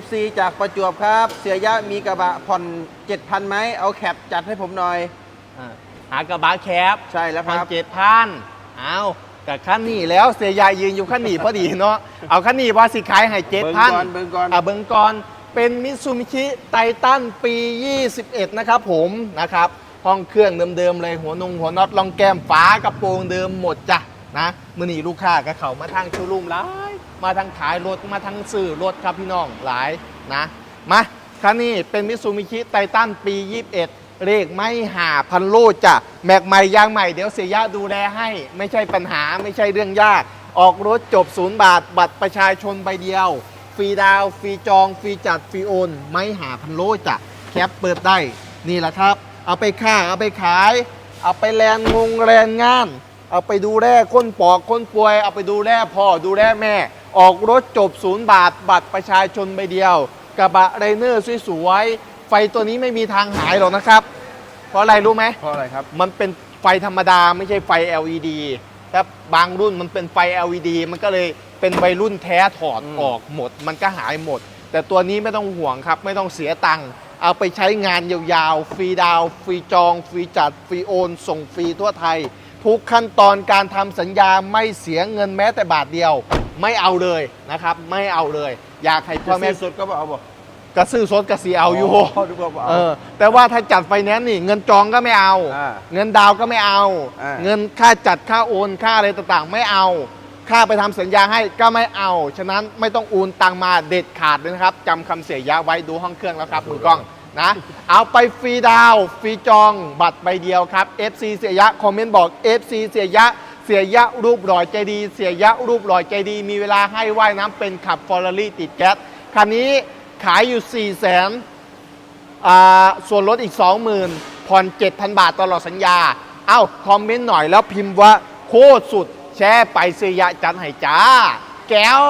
FC จากประจวบครับ เสียยะมีกระบะผ่อน7,000ไหมเอาแคปจัดให้ผมหน่อย อ่าหากระบะแคปใช่แล้วคพันรับ เจ็ดพันเอากับขั้นนี้แล้วเสียยายยืนอยู่ขั้นนี้พอดีเนาะ เอาขั้นนี้ว่าสิขายให้เจ็ดเบิ่งพันก่อนเบิ่งก่อนอะเบิงก่อน เป็นมิตซูมิชิไททันปี 21 นะครับผมนะครับ ห้องเครื่องเดิมๆเลยหัวนงหัวน็อตรองแก้มฝากระโปรงเดิมหมดจ้ะนะ มือนีลูกค้าก็เข้ามาทางโชว์รูมหลาย มาทางขายรถมาทางซื้อรถครับพี่น้องหลายนะมาคันนี้เป็นมิซูมิชิไททันปี 21 เลขไม่หาพันโลจ้ะแม็กใหม่ยางใหม่เดี๋ยวเสียยะดูแลให้ ไม่ใช่ปัญหาไม่ใช่เรื่องยาก ออกรถจบศูนย์บาท บัตรประชาชนใบเดียว ฟรีดาวฟรีจองฟรีจัดฟรีโอน ไม่หาพันโลจ้ะแคปเปิดได้นี่แหละครับ เอาไปค่าเอาไปขาย เอาไปแลนงงแลนงาน เอาไปดูแลคนปอกคนป่วย เอาไปดูแลพ่อดูแลแม่ ออกรถจบศูนย์บาท บัตรประชาชนใบเดียว กระบะไรเนอร์สวยๆ ไฟตัวนี้ไม่มีทางหายหรอกนะครับ เพราะอะไรรู้ไหม เพราะอะไรครับ มันเป็นไฟธรรมดาไม่ใช่ไฟ LED แต่บางรุ่นมันเป็นไฟ LED มันก็เลยเป็นวัยรุ่นแท้ถอดอืมออกหมด มันก็หายหมด แต่ตัวนี้ไม่ต้องห่วงครับ ไม่ต้องเสียตังค์เอาไปใช้งานยาวๆ ฟรีดาวน์ฟรีจอง ฟรีจัด ฟรีโอน ส่งฟรีทั่วไทย ทุกขั้นตอนการทำสัญญาไม่เสียเงินแม้แต่บาทเดียว ไม่เอาเลยนะครับ ไม่เอาเลย อยากให้พ่จะอแม่ซื้อสดก็บอกเอาบอกกระซื้อสดกระสีเอาอยู่ดูบอกว่าเอเอาอแต่ว่าถ้าจัดไฟแนนซ์นี่ เงินจองก็ไม่เอาอ่าเงินดาวน์ก็ไม่เอาอ่าเงินค่าจัดค่าโอนค่าอะไรต่างๆ ไม่เอา ค่าไปทำสัญญาให้ก็ไม่เอา ฉะนั้นไม่ต้องโอนตังมาเด็ดขาดเลยนะครับจำคำเสียยะไว้ดูห้องเครื่องแล้วครับมือกล้องนะเอาไปฟรีดาวน์ฟรีจองบัตรใบเดียวครับ FC เสียยะ คอมเมนต์บอก FC เสียยะ เสียยะรูปหล่อใจดี เสียยะรูปหล่อใจดี มีเวลาให้ว่ายน้ำเป็นขับฟอร์รี่ติดแก๊สคันนี้ขายอยู่ 4 0 0 0 0 0อ่าส่วนลดอีก 20,000ผ่อน 7,000 บาทตลอดสัญญา เอ้า คอมเมนต์หน่อยแล้วพิมพ์ว่า โคตรสุด แชร์ไปเสียยะจันให้จ้า แก้ว